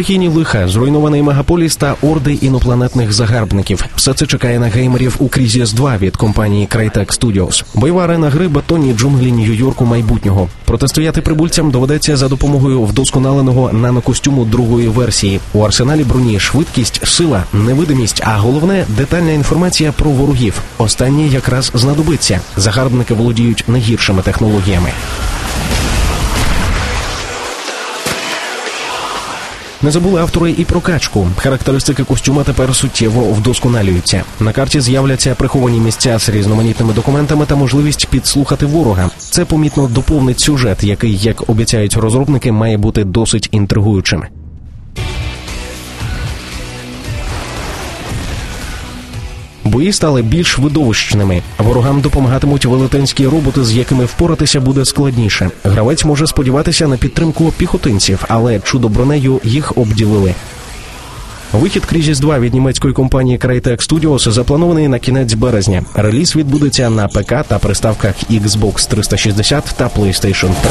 Стихійні лиха, зруйнований мегаполіс та орди інопланетних загарбників. Все це чекає на геймерів у Крізіс 2 від компанії Crytek Studios. Бойова арена гри бетонні джунглі Нью-Йорку майбутнього. Протистояти прибульцям доведеться за допомогою вдосконаленого нанокостюму другої версії. У арсеналі броні швидкість, сила, невидимість, а головне детальна інформація про ворогів. Останнє якраз знадобиться. Загарбники володіють найгіршими технологіями. Не забули автори і про качку. Характеристики костюма тепер суттєво вдосконалюються. На карті з'являться приховані місця з різноманітними документами та можливість підслухати ворога. Це помітно доповнить сюжет, який, як обіцяють розробники, має бути досить інтригуючим. Бої стали більш видовищними. Ворогам допомагатимуть велетенські роботи, з якими впоратися буде складніше. Гравець може сподіватися на підтримку піхотинців, але чудо бронею їх обділили. Вихід Крізіс 2 від німецької компанії Crytek Studios запланований на кінець березня. Реліз відбудеться на ПК та приставках Xbox 360 та PlayStation 3.